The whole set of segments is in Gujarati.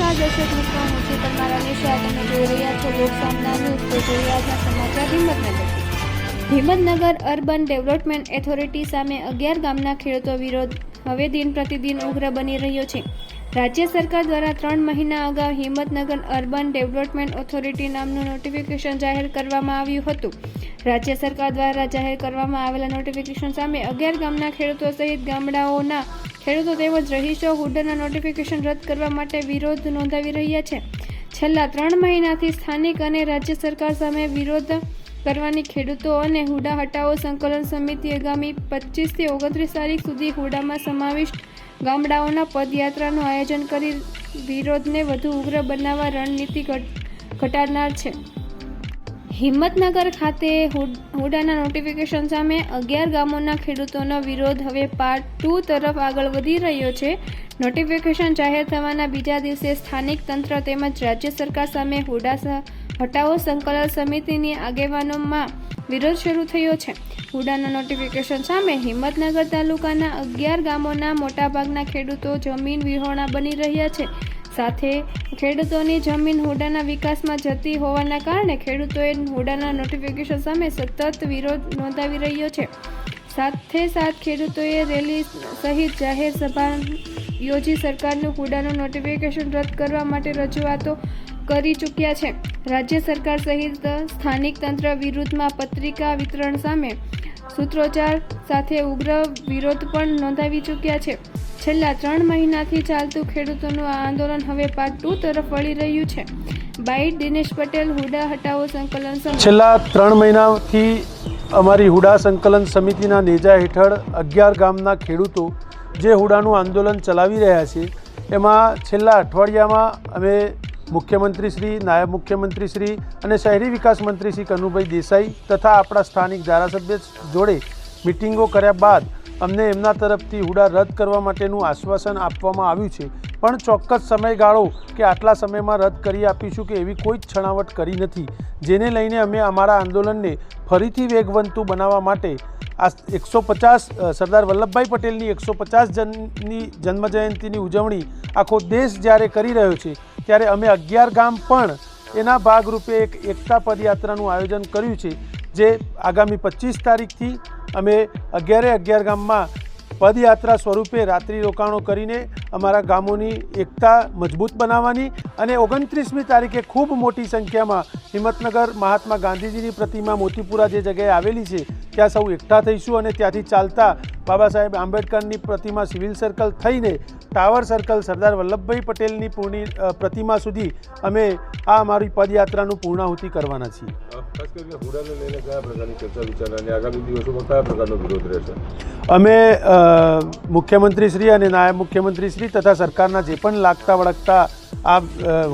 નમસ્કાર દર્શક મિત્રો હું છું તમારા નિશા તમે જોઈ રહ્યા છો લોકસામના ન્યૂઝ. તો જોઈએ આજના સમાચાર Himmatnagar Himmatnagar urban development authority સામે અગિયાર ગામના ખેડૂતો વિરોધ. હવે દિન પ્રતિદિન ઉગ્ર બની રહ્યો છે. રાજ્ય સરકાર દ્વારા ત્રણ મહિના અગાઉ હિંમતનગર અર્બન ડેવલપમેન્ટ ઓથોરિટી નામનું નોટિફિકેશન જાહેર કરવામાં આવ્યું હતું. રાજ્ય સરકાર દ્વારા જાહેર કરવામાં આવેલા નોટિફિકેશન સામે અગિયાર ગામના ખેડૂતો સહિત ગામડાઓના ખેડૂતો તેમજ રહીશો હુડરના નોટિફિકેશન રદ કરવા માટે વિરોધ નોંધાવી રહ્યા છે. છેલ્લા ત્રણ મહિનાથી સ્થાનિક અને રાજ્ય સરકાર સામે વિરોધ કરવાની ખેડૂતો અને હુડા હટાવો સંકલન સમિતિ આગામી પચીસથી ઓગણત્રીસ તારીખ સુધી હુડામાં સમાવિષ્ટ ગામડાઓના પદયાત્રાનું આયોજન કરી વિરોધને વધુ ઉગ્ર બનાવવા રણનીતિ ઘટ- ઘટાડનાર છે. હિંમતનગર ખાતે હુડાના નોટિફિકેશન સામે અગિયાર ગામોના ખેડૂતોનો વિરોધ હવે પાર્ટ ટુ તરફ આગળ વધી રહ્યો છે. નોટિફિકેશન જાહેર થવાના બીજા દિવસે સ્થાનિક તંત્ર તેમજ રાજ્ય સરકાર સામે હુડા હટાવો સંકલન સમિતિની આગેવાનોમાં વિરોધ શરૂ થયો છે. હુડાના નોટિફિકેશન સામે હિંમતનગર તાલુકાના અગિયાર ગામોના મોટાભાગના ખેડૂતો જમીન વિહોણા બની રહ્યા છે. સાથે ખેડૂતોની જમીન હુડાના વિકાસમાં જતી હોવાના કારણે ખેડૂતોએ હુડાના નોટિફિકેશન સામે સતત વિરોધ નોંધાવી રહ્યો છે. સાથે સાથ ખેડૂતોએ રેલી સહિત જાહેર સભા યોજી સરકારનું હુડાનું નોટિફિકેશન રદ કરવા માટે રજૂઆતો કરી ચૂક્યા છે. રાજ્ય સરકાર સહિત સ્થાનિક તંત્ર વિરુદ્ધમાં પત્રિકા વિતરણ સામે સૂત્રોચ્ચાર સાથે ઉગ્ર વિરોધ પણ નોંધાવી ચૂક્યા છે. છેલ્લા ત્રણ મહિનાથી ચાલતું ખેડૂતોનું આ આંદોલન હવે પાર્ટ ટુ તરફ વળી રહ્યું છે. બાઈટ દિનેશ પટેલ, હુડા હટાવો સંકલન છેલ્લા ત્રણ મહિનાથી અમારી હુડા સંકલન સમિતિના નેજા હેઠળ અગિયાર ગામના ખેડૂતો જે હુડાનું આંદોલન ચલાવી રહ્યા છે, એમાં છેલ્લા અઠવાડિયામાં અમે મુખ્યમંત્રી શ્રી, નાયબ મુખ્યમંત્રી શ્રી અને શહેરી વિકાસ મંત્રી શ્રી કનુભાઈ દેસાઈ તથા આપણા સ્થાનિક ધારાસભ્ય જોડે મિટિંગો કર્યા બાદ અમને એમના તરફથી હુડા રદ કરવા માટેનું આશ્વાસન આપવામાં આવ્યું છે. પણ ચોક્કસ સમયગાળો કે આટલા સમયમાં રદ કરી આપીશું કે એવી કોઈ જ છણાવટ કરી નથી. જેને લઈને અમે અમારા આંદોલનને ફરીથી વેગવંતુ બનાવવા માટે આ એકસો પચાસ સરદાર વલ્લભભાઈ પટેલની એકસો પચાસ જનની જન્મજયંતિની ઉજવણી આખો દેશ જ્યારે કરી રહ્યો છે ત્યારે અમે અગિયાર ગામ પણ એના ભાગરૂપે એક એકતા પદયાત્રાનું આયોજન કર્યું છે, જે આગામી પચીસ તારીખથી અમે અગિયારે અગિયાર ગામમાં પદયાત્રા સ્વરૂપે રાત્રિ રોકાણો કરીને અમારા ગામોની એકતા મજબૂત બનાવવાની અને ઓગણત્રીસમી તારીખે ખૂબ મોટી સંખ્યામાં હિંમતનગર મહાત્મા ગાંધીજીની પ્રતિમા મોતીપુરા જે જગ્યાએ આવેલી છે, ત્યાં સૌ એકઠા થઈશું અને ત્યાંથી ચાલતા બાબા સાહેબ આંબેડકરની પ્રતિમા સિવિલ સર્કલ થઈને ટાવર સર્કલ સરદાર વલ્લભભાઈ પટેલની પૂર્ણી પ્રતિમા સુધી અમે આ અમારી પદયાત્રાનું પૂર્ણાહુતિ કરવાના છીએ. અમે મુખ્યમંત્રી શ્રી અને નાયબ મુખ્યમંત્રી શ્રી તથા સરકારના જે પણ લાગતા વળગતા આ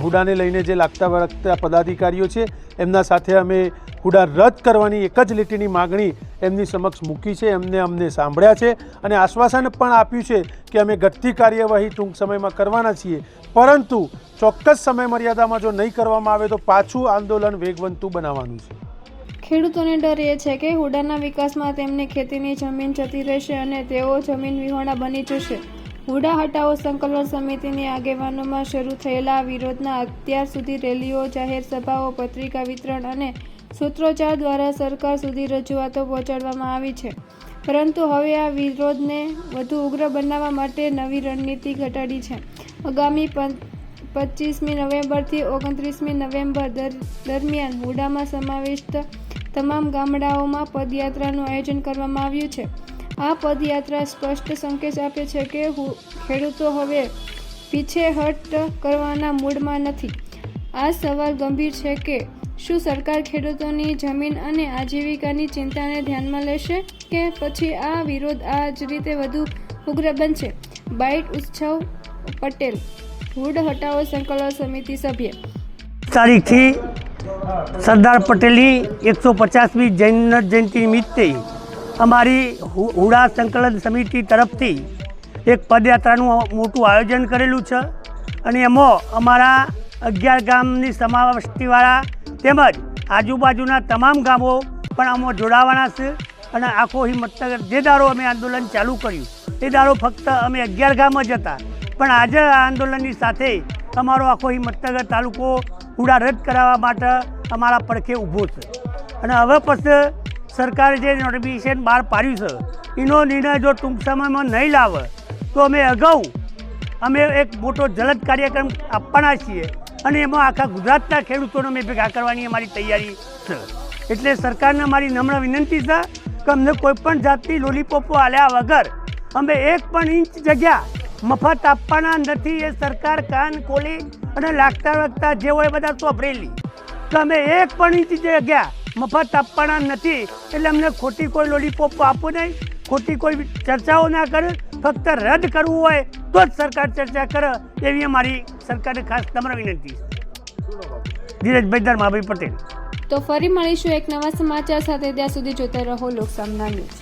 હુડાને લઈને જે લાગતા વળગતા પદાધિકારીઓ છે, એમના સાથે અમે હુડા રદ કરવાની એક જ લીટીની માગણી એમની સમક્ષ મૂકી છે, એમને અમને સાંભળ્યા છે અને આશ્વાસન પણ આપ્યું છે કે અમે ઘટતી કાર્યવાહી ટૂંક સમયમાં કરવાના છીએ. પરંતુ ચોક્કસ સમય મર્યાદામાં જો નહીં કરવામાં આવે તો પાછું આંદોલન વેગવંતુ બનાવવાનું છે. ખેડૂતોને ડર એ છે કે હુડાના વિકાસમાં તેમની ખેતીની જમીન જતી રહેશે અને તેઓ જમીન વિહોણા બની જશે. હુડા હટાવો સંકલન સમિતિની આગેવાનોમાં શરૂ થયેલા વિરોધના અત્યાર સુધી રેલીઓ, જાહેર સભાઓ, પત્રિકા વિતરણ અને સૂત્રોચ્ચાર દ્વારા સરકાર સુધી રજૂઆતો પહોંચાડવામાં આવી છે. પરંતુ હવે આ વિરોધને વધુ ઉગ્ર બનાવવા માટે નવી રણનીતિ ઘટાડી છે. આગામી પચીસમી નવેમ્બરથી ઓગણત્રીસમી નવેમ્બર દર- દરમિયાન હુડામાં સમાવિષ્ટ તમામ ગામડાઓમાં પદયાત્રાનું આયોજન કરવામાં આવ્યું છે. આ પદયાત્રા સ્પષ્ટ સંકેત આપે છે કે ખેડૂતો હવે પીછેહટ કરવાના મૂડમાં નથી. આ સવાલ ગંભીર છે કે શું સરકાર ખેડૂતોની જમીન અને આજીવિકાની ચિંતાને ધ્યાનમાં લેશે કે પછી આ વિરોધ આ જ રીતે વધુ ઉગ્ર બનશે? બાઇટ ઉત્સવ પટેલ હુડ હટાવો સંકલન સમિતિ સભ્ય. તારીખથી સરદાર પટેલની એકસો પચાસમી જૈન જયંતિ નિમિત્તે અમારી હુડા સંકલન સમિતિ તરફથી એક પદયાત્રાનું મોટું આયોજન કરેલું છે. અને એમાં અમારા અગિયાર ગામની સમાવસ્તીવાળા તેમજ આજુબાજુના તમામ ગામો પણ આમાં જોડાવાના છે અને આખો હિંમતનગર, જે દારો અમે આંદોલન ચાલુ કર્યું, એ દારો ફક્ત અમે અગિયાર ગામ જ હતા. પણ આજે આ આંદોલનની સાથે અમારો આખો હિંમતનગર તાલુકો હુડા રદ કરાવવા માટે અમારા પડખે ઊભો છે. અને હવે પછી સરકારે જે નોટિફિકેશન બહાર પાડ્યું છે, એનો નિર્ણય જો ટૂંક સમયમાં નહીં લાવે, તો અમે અગાઉ અમે એક મોટો જલદ કાર્યક્રમ આપવાના છીએ અને એમાં આખા ગુજરાતના ખેડૂતોને અમે ભેગા કરવાની અમારી તૈયારી છે. એટલે સરકારને મારી નમ્ર વિનંતી છે કે અમને કોઈ પણ જાતની લોલીપોપો આલ્યા વગર અમે એક પણ ઇંચ જગ્યા મફત આપવાના નથી એ સરકાર કાન ખોલી અને લાગતા લાગતા જે હોય બધા સોંપરેલી કે અમે એક પણ ઇંચ જગ્યા મફત આપવાના નથી. એટલે અમને ખોટી કોઈ લોલીપોપ આપો નહીં. ખોટી કોઈ ચર્ચાઓ ના કરે. ફક્ત રદ કરવું હોય તો જ સરકાર ચર્ચા કરે. એવી અમારી સરકારને ખાસ તમારા વિનંતી ધીરજભાઈ ધર્માભાઈ પટેલ. તો ફરી મળીશું એક નવા સમાચાર સાથે. ત્યાં સુધી જોતા રહો લોકસામના ન્યૂઝ.